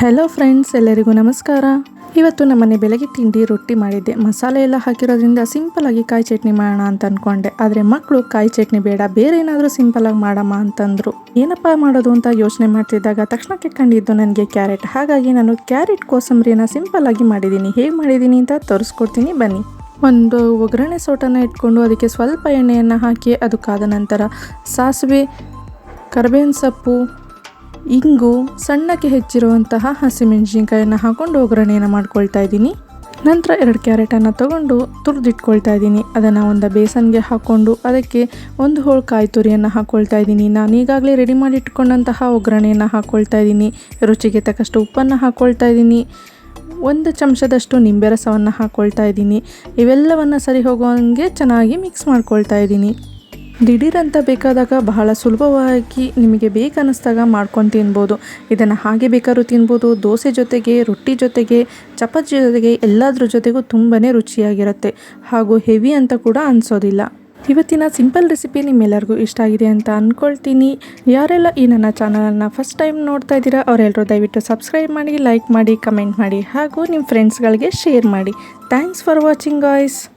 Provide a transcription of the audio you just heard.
Hello friends ಎಲ್ಲರಿಗೂ ನಮಸ್ಕಾರ. ಇವತ್ತು ನಮ್ಮನೆ ಬೆಳಗ್ಗೆ ತಿಂಡಿ ರೊಟ್ಟಿ ಮಾಡಿದ್ದೆ. ಮಸಾಲೆ ಎಲ್ಲ ಹಾಕಿರೋದ್ರಿಂದ ಸಿಂಪಲ್ ಆಗಿ ಕಾಯಿ ಚಟ್ನಿ ಮಾಡೋಣ ಅಂತ ಅಂದ್ಕೊಂಡೆ ಆದರೆ ಮಕ್ಕಳು ಕಾಯಿ ಚಟ್ನಿ ಬೇಡ, ಬೇರೆ ಏನಾದರೂ ಸಿಂಪಲ್ ಆಗಿ ಮಾಡಮ್ಮ ಅಂತಂದ್ರು. ಏನಪ್ಪ ಮಾಡೋದು ಅಂತ ಯೋಚನೆ ಮಾಡ್ತಿದ್ದಾಗ ತಕ್ಷಣಕ್ಕೆ ಕಂಡಿದ್ದು ನನಗೆ ಕ್ಯಾರೆಟ್. ಹಾಗಾಗಿ ನಾನು ಕ್ಯಾರೆಟ್ ಕೋಸಂಬರಿನ ಸಿಂಪಲ್ ಆಗಿ ಮಾಡಿದ್ದೀನಿ. ಹೇಗೆ ಮಾಡಿದ್ದೀನಿ ಅಂತ ತೋರಿಸ್ಕೊಡ್ತೀನಿ. ಬನ್ನಿ. ಒಂದು ಒಗ್ಗರಣೆ ಸೋಟನ ಇಟ್ಕೊಂಡು ಅದಕ್ಕೆ ಸ್ವಲ್ಪ ಎಣ್ಣೆಯನ್ನು ಹಾಕಿ ಅದು ಕಾದ ನಂತರ ಸಾಸಿವೆ, ಕರಿಬೇವಿನ ಸೊಪ್ಪು ಇಂಗು ಸಣ್ಣಕ್ಕೆ ಹೆಚ್ಚಿರುವಂತಹ ಹಸಿಮೆಣಸಿನ್ಕಾಯನ್ನು ಹಾಕ್ಕೊಂಡು ಒಗ್ಗರಣೆಯನ್ನು ಮಾಡ್ಕೊಳ್ತಾ ಇದ್ದೀನಿ. ನಂತರ ಎರಡು ಕ್ಯಾರೆಟನ್ನು ತಗೊಂಡು ತುರಿದಿಟ್ಕೊಳ್ತಾ ಇದ್ದೀನಿ. ಅದನ್ನು ಒಂದು ಬೇಸನ್ಗೆ ಹಾಕ್ಕೊಂಡು ಅದಕ್ಕೆ ಒಂದು ಹೋಳು ಕಾಯಿ ತುರಿಯನ್ನು ಹಾಕ್ಕೊಳ್ತಾ ಇದ್ದೀನಿ. ನಾನು ಈಗಾಗಲೇ ರೆಡಿ ಮಾಡಿ ಇಟ್ಕೊಂಡಂತಹ ಒಗ್ಗರಣೆಯನ್ನು ಹಾಕ್ಕೊಳ್ತಾ ಇದ್ದೀನಿ. ರುಚಿಗೆ ತಕ್ಕಷ್ಟು ಉಪ್ಪನ್ನು ಹಾಕ್ಕೊಳ್ತಾ ಇದ್ದೀನಿ. ಒಂದು ಚಮಚದಷ್ಟು ನಿಂಬೆ ರಸವನ್ನು ಹಾಕ್ಕೊಳ್ತಾ ಇದ್ದೀನಿ. ಇವೆಲ್ಲವನ್ನು ಸರಿ ಹೋಗೋಂಗೆ ಚೆನ್ನಾಗಿ ಮಿಕ್ಸ್ ಮಾಡ್ಕೊಳ್ತಾ ಇದ್ದೀನಿ. ದಿಢೀರಂತ ಬೇಕಾದಾಗ ಬಹಳ ಸುಲಭವಾಗಿ ನಿಮಗೆ ಬೇಕನ್ನಿಸ್ದಾಗ ಮಾಡ್ಕೊಂಡು ತಿನ್ಬೋದು. ಇದನ್ನು ಹಾಗೆ ಬೇಕಾದ್ರೂ ತಿನ್ಬೋದು. ದೋಸೆ ಜೊತೆಗೆ, ರೊಟ್ಟಿ ಜೊತೆಗೆ, ಚಪಾತಿ ಜೊತೆಗೆ ಎಲ್ಲದ್ರ ಜೊತೆಗೂ ತುಂಬಾ ರುಚಿಯಾಗಿರುತ್ತೆ. ಹಾಗೂ ಹೆವಿ ಅಂತ ಕೂಡ ಅನಿಸೋದಿಲ್ಲ. ಇವತ್ತಿನ ಸಿಂಪಲ್ ರೆಸಿಪಿ ನಿಮ್ಮೆಲ್ಲರಿಗೂ ಇಷ್ಟ ಆಗಿದೆ ಅಂತ ಅಂದ್ಕೊಳ್ತೀನಿ ಯಾರೆಲ್ಲ ಈ ನನ್ನ ಚಾನಲನ್ನು ಫಸ್ಟ್ ಟೈಮ್ ನೋಡ್ತಾ ಇದ್ದೀರಾ ಅವರೆಲ್ಲರೂ ದಯವಿಟ್ಟು ಸಬ್ಸ್ಕ್ರೈಬ್ ಮಾಡಿ, ಲೈಕ್ ಮಾಡಿ, ಕಮೆಂಟ್ ಮಾಡಿ ಹಾಗೂ ನಿಮ್ಮ ಫ್ರೆಂಡ್ಸ್ಗಳಿಗೆ ಶೇರ್ ಮಾಡಿ. Thanks for watching, guys.